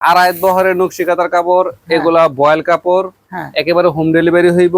আড়াই বহরের নকশি কাতার কাপড় এগুলা বয়েল কাপড় হ্যাঁ। একেবারে হোম ডেলিভারি হইব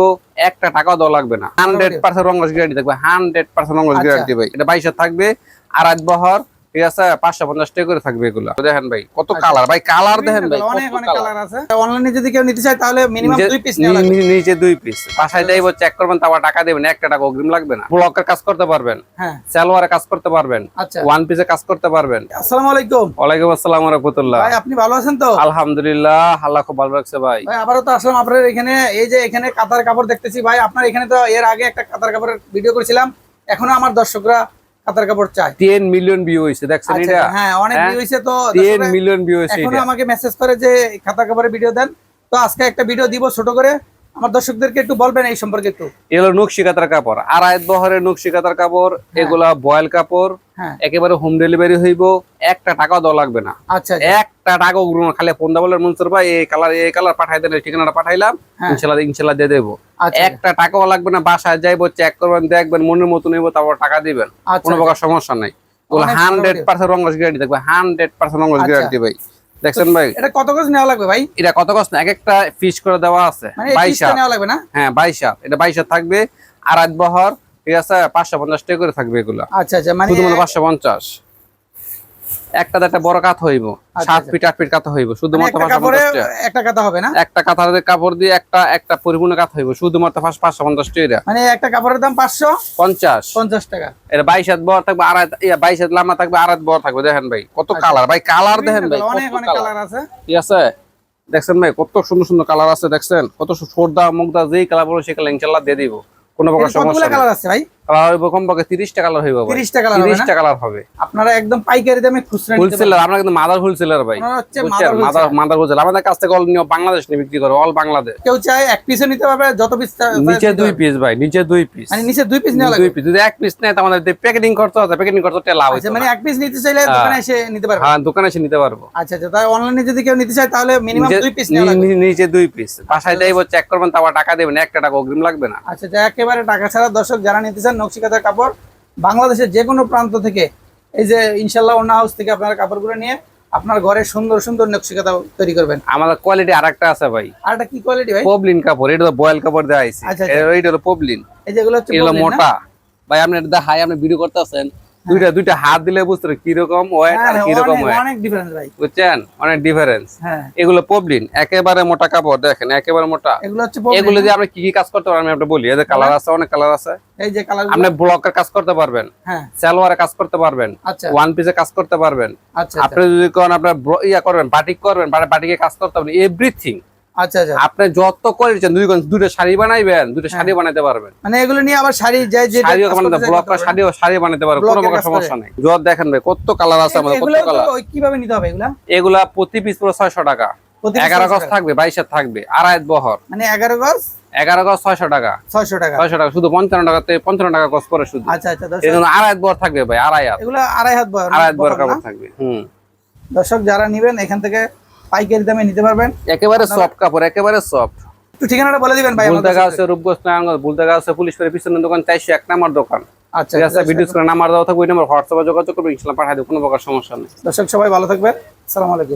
একটা টাকাও দেওয়া লাগবে না। হান্ড্রেড পার্সেন্ট রঙ্গস গ্যারান্টি থাকবে হান্ড্রেড পার্সেন্ট আচ্ছা। গ্যারান্টি ভাই। এটা বাইশে থাকবে আড়াই বহর ঠিক আছে পাঁচশো পঞ্চাশ টাকা করে থাকবে এগুলা। দেখেন ভাই কত আচ্ছা। কালার ভাই কালার দেখেন ভাই অনেক অনেক কালার আছে। অনলাইনে যদি কেউ নিতে চায় তাহলে মিনিমাম নিচে- দুই পিস নেওয়া লাগবে। নি- নিচে দুই পিস বাসায় যাইব চেক করবেন তারপর টাকা দেবেন একটা টাকা অগ্রিম লাগবে না। ব্লকের কাজ করতে পারবেন হ্যাঁ। সালোয়ারে কাজ করতে পারবেন আচ্ছা। ওয়ান পিসে কাজ করতে পারবেন। আসসালামু আলাইকুম। ওয়ালাইকুম আসসালাম রহমতুল্লাহ। ভাই আপনি ভালো আছেন তো? আলহামদুলিল্লাহ আল্লাহ খুব ভালো রাখছে ভাই। ভাই আবারও তো আসলাম আপনার এখানে এই যে এখানে কাতার কাপড় দেখতেছি। ভাই আপনার এখানে তো এর আগে একটা কাতার কাপড়ের ভিডিও করেছিলাম। এখনও আমার দর্শকরা কাতার কাপড় চাই। 10 মিলিয়ন ভিউ হয়েছে দেখছেন আচ্ছা, এটা? হ্যাঁ অনেক হ্যাঁ? ভিউ হয়েছে তো টেন দর্শকরা মিলিয়ন ভিউ হয়েছে এখন আমাকে মেসেজ করে যে কাতার কাপড়ের ভিডিও দেন। তো আজকে একটা ভিডিও দিব ছোট করে। আমার দর্শকদেরকে একটু বলবেন এই সম্পর্কে একটু। এগুলো নকশি কাতার কাপড়। আড়াই বহরের নকশি কাতার কাপড় এগুলা বয়েল কাপড় হ্যাঁ। একেবারে হোম ডেলিভারি হইব একটা টাকাও দেওয়া লাগবে না। আচ্ছা আচ্ছা। একটা টাকা উগ্র খালি ফোন দা বলেন মনসুর ভাই এই কালার এই কালার পাঠাই দেন ঠিকানাটা পাঠাইলাম হ্যাঁ। ইনশাল্লাহ ইনশাল্লাহ দিয়ে দেবো। আচ্ছা। একটা টাকাও লাগবে না বাসায় যাইবো চেক করবেন দেখবেন মনের মতো নেব তারপর টাকা দিবেন। আচ্ছা কোনো প্রকার সমস্যা নাই। হান্ড্রেড পার্সেন্ট রঙ্গস গ্যারান্টি থাকবে হান্ড্রেড পার্সেন্ট আচ্ছা। গ্যারান্টি ভাই। দেখছেন ভাই? এটা কত গজ নেওয়া লাগবে ভাই? এটা কত গজ না? এক একটা ফিস করে দেওয়া আছে। মানে বাইশ নেওয়া লাগবে না? হ্যাঁ বাইশ হাত। এটা বাইশ হাত থাকবে। আড়াই বহর ঠিক আছে? পাঁচশো পঞ্চাশ টাকা করে থাকবে এগুলো। আচ্ছা আচ্ছা মানে পাঁচশো পঞ্চাশ। একটা একটা বড় কাত হইব সাত আচ্ছা। ফিট আট ফিট কাত হইব মানে শুধুমাত্র একটা টাকা একটা কাতা হবে না? একটা কাতার কাপড় দিয়ে একটা একটা পরিপূর্ণ কাত হইব শুধুমাত্র পাঁচ- পাঁচশো পঞ্চাশ টাকা। মানে একটা কাপড়ের দাম পাঁচশো? পঞ্চাশ। পঞ্চাশ টাকা। এটা বাইশ হাত বড় থাকবে আড়াই বাইশ হাত লাম্বা থাকবে আড়াই হাত বড় থাকবে দেখেন ভাই কত কালার। ভাই কালার দেখেন ভাই অনেক অনেক কালার। আছে। ঠিক আছে? দেখছেন ভাই কত সুন্দর সুন্দর কালার আছে দেখছেন? কত সর্দা মুগদা যেই কালার বলো সেই কালার ইনশাল্লাহ দিয়ে দিব। কোনো প্রকার সমস্যা কালার আছে ভাই? কালার হইব কমপক্ষে তিরিশটা কালার হইব হবে না? কালার হবে। আপনারা একদম পাইকারি দামে খুচরা হোলসেলার আমরা কিন্তু মাদার হোলসেলার ভাই। আমাদের কাছ থেকে অল নিয়ে বাংলাদেশ নিয়ে বিক্রি করে অল বাংলাদেশ। কেউ চায় এক পিসও নিতে পারবে যত পিস নিচে দুই পিস ভাই নিচে দুই পিস মানে নিচে দুই পিস নেওয়া দুই পিস যদি এক পিস নেয় তো প্যাকেটিং করতে হবে প্যাকেটিং করতে হচ্ছে লাভ আচ্ছা মানে এক পিস নিতে চাইলে হ্যাঁ। দোকানে এসে নিতে পারবে। হ্যাঁ দোকানে এসে নিতে পারব। আচ্ছা আচ্ছা তাই অনলাইনে যদি কেউ নিতে চায় তাহলে মিনিমাম দুই পিস নেওয়া লাগবে। নিচে দুই পিস বাসায় যাইব চেক করবেন তারপর টাকা দেবেন একটা টাকা অগ্রিম লাগবে না। আচ্ছা আচ্ছা একেবারে টাকা ছাড়া দর্শক যারা নিতে চান নকশিকাতার কাপড় বাংলাদেশের যে কোনো প্রান্ত থেকে এই যে ইনশাল্লাহ অন্য হাউস থেকে আপনারা কাপড়গুলো নিয়ে আপনার ঘরে সুন্দর সুন্দর নকশিকাতা তৈরি করবেন। আমাদের কোয়ালিটি আরেকটা আছে ভাই। আর একটা কি কোয়ালিটি ভাই? পবলিন কাপড় এটা তো বয়েল কাপড় দেওয়া হয়েছে। আচ্ছা, এটা এইটা হলো পবলিন এই যেগুলো হচ্ছে মোটা। ভাই আপনি এটা হাই আপনি ভিডিও করতেছেন। দুইটা দুইটা হাত দিলে বুঝতে পারবেন কীরকম ওয়েট হ্যাঁ, আর হ্যাঁ, কীরকম অনেক- ওয়েট অনেক ডিফারেন্স ভাই। বুঝছেন? অনেক ডিফারেন্স হ্যাঁ। এগুলো পবলিন একেবারে মোটা কাপড় দেখেন একেবারে মোটা। এগুলো হচ্ছে এগুলো? দিয়ে আপনি কি কি কাজ করতে পারবেন আমি আপনাকে বলি? এদের কালার আছে অনেক কালার আছে। এই যে কালার আপনি ব্লকের কাজ করতে পারবেন। হ্যাঁ। সালোয়ারে কাজ করতে পারবেন। আচ্ছা। ওয়ান পিসে কাজ করতে পারবেন। আচ্ছা আপনি যদি কোন আপনার ইয়া করবেন বাটিক করবেন বাটিকে কাজ করতে পারবেন এভরিথিং আচ্ছা আচ্ছা। আপনি যত করেছেন দুই দুটো শাড়ি বানাইবেন দুটো হ্যাঁ। শাড়ি বানাতে পারবেন। মানে এগুলো নিয়ে আবার শাড়ি যে যে শাড়িও বানাতে ব্লক শাড়িও শাড়ি বানাতে পারবেন কোনো প্রকার সমস্যা নেই। জোর দেখেন ভাই কত কালার আছে আমাদের কত কালার। কীভাবে নিতে হবে এগুলা? এগুলা প্রতি পিস পুরো ছয়শো টাকা। প্রতি piece এগারো 600 গজ থাকবে বাইশের থাকবে আড়াই বহর। মানে এগারো গজ? এগারো গজ ছয়শো টাকা। ছয়শো টাকা। ছয়শো টাকা শুধু পঞ্চান্ন টাকাতে পঞ্চান্ন টাকা গজ করে শুধু। আচ্ছা আচ্ছা আড়াই থাকবে ভাই আড়াই হাত। আড়াই হাত আড়াই কাপড় থাকবে হুম। দর্শক যারা নিবেন এখান থেকে পাইকারি দামে নিতে পারবেন। একেবারে সফট কাপড় একেবারে সফট ঠিকানাটা বলে দিবেন ভাই আমাদের বুলদাগা আছে রূপগঞ্জ নারায়ণগঞ্জ বুলদাগা আছে পুলিশ পেরে পিছনের দোকান চারশো এক নাম্বার দোকান। আচ্ছা ঠিক আছে ভিডিও করে নাম্বার দেওয়া থাকবে ওই নাম্বার হোয়াটসঅ্যাপে যোগাযোগ করবেন ইনশাল্লাহ পাঠাই কোনো প্রকার সমস্যা নেই। দর্শক সবাই ভালো থাকবেন। আসসালামু আলাইকুম।